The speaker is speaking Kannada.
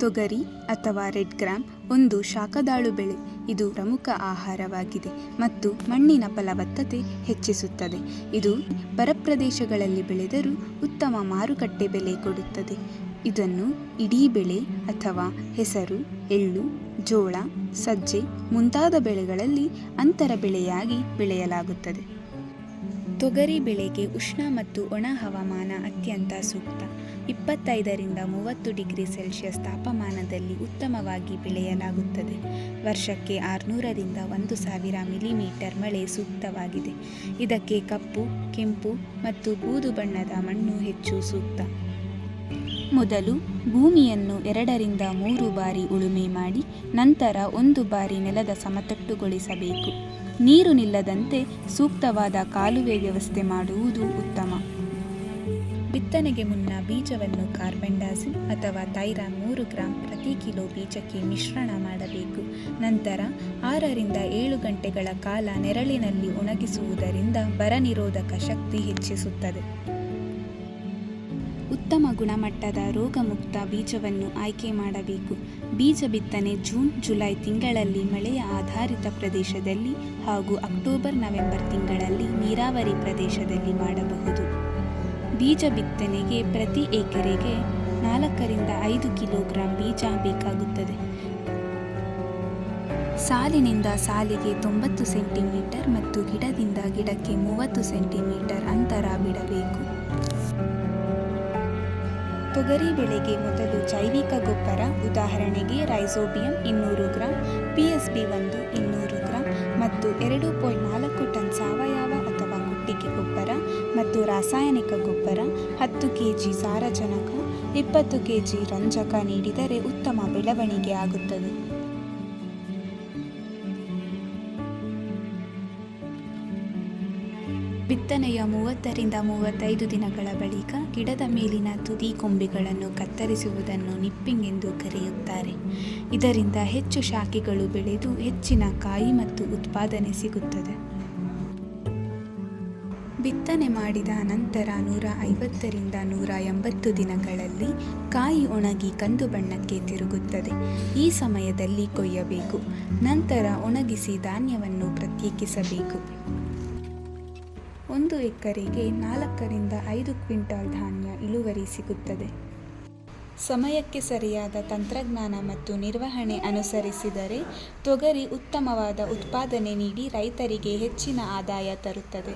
ತೊಗರಿ ಅಥವಾ ರೆಡ್ ಗ್ರಾಮ್ ಒಂದು ಶಾಖದಾಳು ಬೆಳೆ. ಇದು ಪ್ರಮುಖ ಆಹಾರವಾಗಿದೆ ಮತ್ತು ಮಣ್ಣಿನ ಫಲವತ್ತತೆ ಹೆಚ್ಚಿಸುತ್ತದೆ. ಇದು ಬರಪ್ರದೇಶಗಳಲ್ಲಿ ಬೆಳೆದರೂ ಉತ್ತಮ ಮಾರುಕಟ್ಟೆ ಬೆಲೆ ಕೊಡುತ್ತದೆ. ಇದನ್ನು ಇಡೀ ಬೆಳೆ ಅಥವಾ ಹೆಸರು, ಎಳ್ಳು, ಜೋಳ, ಸಜ್ಜೆ ಮುಂತಾದ ಬೆಳೆಗಳಲ್ಲಿ ಅಂತರ ಬೆಳೆಯಾಗಿ ಬೆಳೆಯಲಾಗುತ್ತದೆ. ತೊಗರಿ ಬೆಳೆಗೆ ಉಷ್ಣ ಮತ್ತು ಒಣ ಹವಾಮಾನ ಅತ್ಯಂತ ಸೂಕ್ತ. ಇಪ್ಪತ್ತೈದರಿಂದ ಮೂವತ್ತು ಡಿಗ್ರಿ ಸೆಲ್ಸಿಯಸ್ ತಾಪಮಾನದಲ್ಲಿ ಉತ್ತಮವಾಗಿ ಬೆಳೆಯಲಾಗುತ್ತದೆ. ವರ್ಷಕ್ಕೆ ಆರುನೂರರಿಂದ ಒಂದು ಸಾವಿರ ಮಿಲಿಮೀಟರ್ ಮಳೆ ಸೂಕ್ತವಾಗಿದೆ. ಇದಕ್ಕೆ ಕಪ್ಪು, ಕೆಂಪು ಮತ್ತು ಬೂದು ಬಣ್ಣದ ಮಣ್ಣು ಹೆಚ್ಚು ಸೂಕ್ತ. ಮೊದಲು ಭೂಮಿಯನ್ನು ಎರಡರಿಂದ ಮೂರು ಬಾರಿ ಉಳುಮೆ ಮಾಡಿ ನಂತರ ಒಂದು ಬಾರಿ ನೆಲದ ಸಮತಟ್ಟುಗೊಳಿಸಬೇಕು. ನೀರು ನಿಲ್ಲದಂತೆ ಸೂಕ್ತವಾದ ಕಾಲುವೆ ವ್ಯವಸ್ಥೆ ಮಾಡುವುದು ಉತ್ತಮ. ಬಿತ್ತನೆಗೆ ಮುನ್ನ ಬೀಜವನ್ನು ಕಾರ್ಬೆಂಡಾಸಿನ್ ಅಥವಾ ತೈರಾ ಮೂರು ಗ್ರಾಂ ಪ್ರತಿ ಕಿಲೋ ಬೀಜಕ್ಕೆ ಮಿಶ್ರಣ ಮಾಡಬೇಕು. ನಂತರ ಆರರಿಂದ ಏಳು ಗಂಟೆಗಳ ಕಾಲ ನೆರಳಿನಲ್ಲಿ ಒಣಗಿಸುವುದರಿಂದ ಬರ ನಿರೋಧಕ ಶಕ್ತಿ ಹೆಚ್ಚಿಸುತ್ತದೆ. ಉತ್ತಮ ಗುಣಮಟ್ಟದ ರೋಗಮುಕ್ತ ಬೀಜವನ್ನು ಆಯ್ಕೆ ಮಾಡಬೇಕು. ಬೀಜ ಬಿತ್ತನೆ ಜೂನ್, ಜುಲೈ ತಿಂಗಳಲ್ಲಿ ಮಳೆಯ ಆಧಾರಿತ ಪ್ರದೇಶದಲ್ಲಿ ಹಾಗೂ ಅಕ್ಟೋಬರ್, ನವೆಂಬರ್ ತಿಂಗಳಲ್ಲಿ ನೀರಾವರಿ ಪ್ರದೇಶದಲ್ಲಿ ಮಾಡಬಹುದು. ಬೀಜ ಬಿತ್ತನೆಗೆ ಪ್ರತಿ ಎಕರೆಗೆ ನಾಲ್ಕರಿಂದ ಐದು ಕಿಲೋಗ್ರಾಂ ಬೀಜ ಬೇಕಾಗುತ್ತದೆ. ಸಾಲಿನಿಂದ ಸಾಲಿಗೆ ತೊಂಬತ್ತು ಸೆಂಟಿಮೀಟರ್ ಮತ್ತು ಗಿಡದಿಂದ ಗಿಡಕ್ಕೆ ಮೂವತ್ತು ಸೆಂಟಿಮೀಟರ್ ಅಂತರ ಬಿಡಬೇಕು. ತೊಗರಿ ಬೆಳೆಗೆ ಮೊದಲು ಜೈವಿಕ ಗೊಬ್ಬರ, ಉದಾಹರಣೆಗೆ ರೈಸೋಬಿಯಂ ಇನ್ನೂರು ಗ್ರಾಂ, ಪಿ ಎಸ್ ಬಿ ಒಂದು ಇನ್ನೂರು ಗ್ರಾಂ ಮತ್ತು ಎರಡು ಪಾಯಿಂಟ್ ನಾಲ್ಕು ಟನ್ ಸಾವಯವ ಅಥವಾ ಕೊಟ್ಟಿಗೆ ಗೊಬ್ಬರ ಮತ್ತು ರಾಸಾಯನಿಕ ಗೊಬ್ಬರ, ಹತ್ತು ಕೆ ಜಿ ಸಾರಜನಕ, ಇಪ್ಪತ್ತು ಕೆ ಜಿ ರಂಜಕ ನೀಡಿದರೆ ಉತ್ತಮ ಬೆಳವಣಿಗೆ ಆಗುತ್ತದೆ. ಬಿತ್ತನೆಯ ಮೂವತ್ತರಿಂದ ಮೂವತ್ತೈದು ದಿನಗಳ ಬಳಿಕ ಗಿಡದ ಮೇಲಿನ ತುದಿ ಕೊಂಬೆಗಳನ್ನು ಕತ್ತರಿಸುವುದನ್ನು ನಿಪ್ಪಿಂಗ್ ಎಂದು ಕರೆಯುತ್ತಾರೆ. ಇದರಿಂದ ಹೆಚ್ಚು ಶಾಖೆಗಳು ಬೆಳೆದು ಹೆಚ್ಚಿನ ಕಾಯಿ ಮತ್ತು ಉತ್ಪಾದನೆ ಸಿಗುತ್ತದೆ. ಬಿತ್ತನೆ ಮಾಡಿದ ನಂತರ ನೂರ ಐವತ್ತರಿಂದ ನೂರ ಎಂಬತ್ತು ದಿನಗಳಲ್ಲಿ ಕಾಯಿ ಒಣಗಿ ಕಂದು ಬಣ್ಣಕ್ಕೆ ತಿರುಗುತ್ತದೆ. ಈ ಸಮಯದಲ್ಲಿ ಕೊಯ್ಯಬೇಕು. ನಂತರ ಒಣಗಿಸಿ ಧಾನ್ಯವನ್ನು ಪ್ರತ್ಯೇಕಿಸಬೇಕು. ಒಂದು ಎಕರೆಗೆ ನಾಲ್ಕರಿಂದ ಐದು ಕ್ವಿಂಟಾಲ್ ಧಾನ್ಯ ಇಳುವರಿ ಸಿಗುತ್ತದೆ. ಸಮಯಕ್ಕೆ ಸರಿಯಾದ ತಂತ್ರಜ್ಞಾನ ಮತ್ತು ನಿರ್ವಹಣೆ ಅನುಸರಿಸಿದರೆ ತೊಗರಿ ಉತ್ತಮವಾದ ಉತ್ಪಾದನೆ ನೀಡಿ ರೈತರಿಗೆ ಹೆಚ್ಚಿನ ಆದಾಯ ತರುತ್ತದೆ.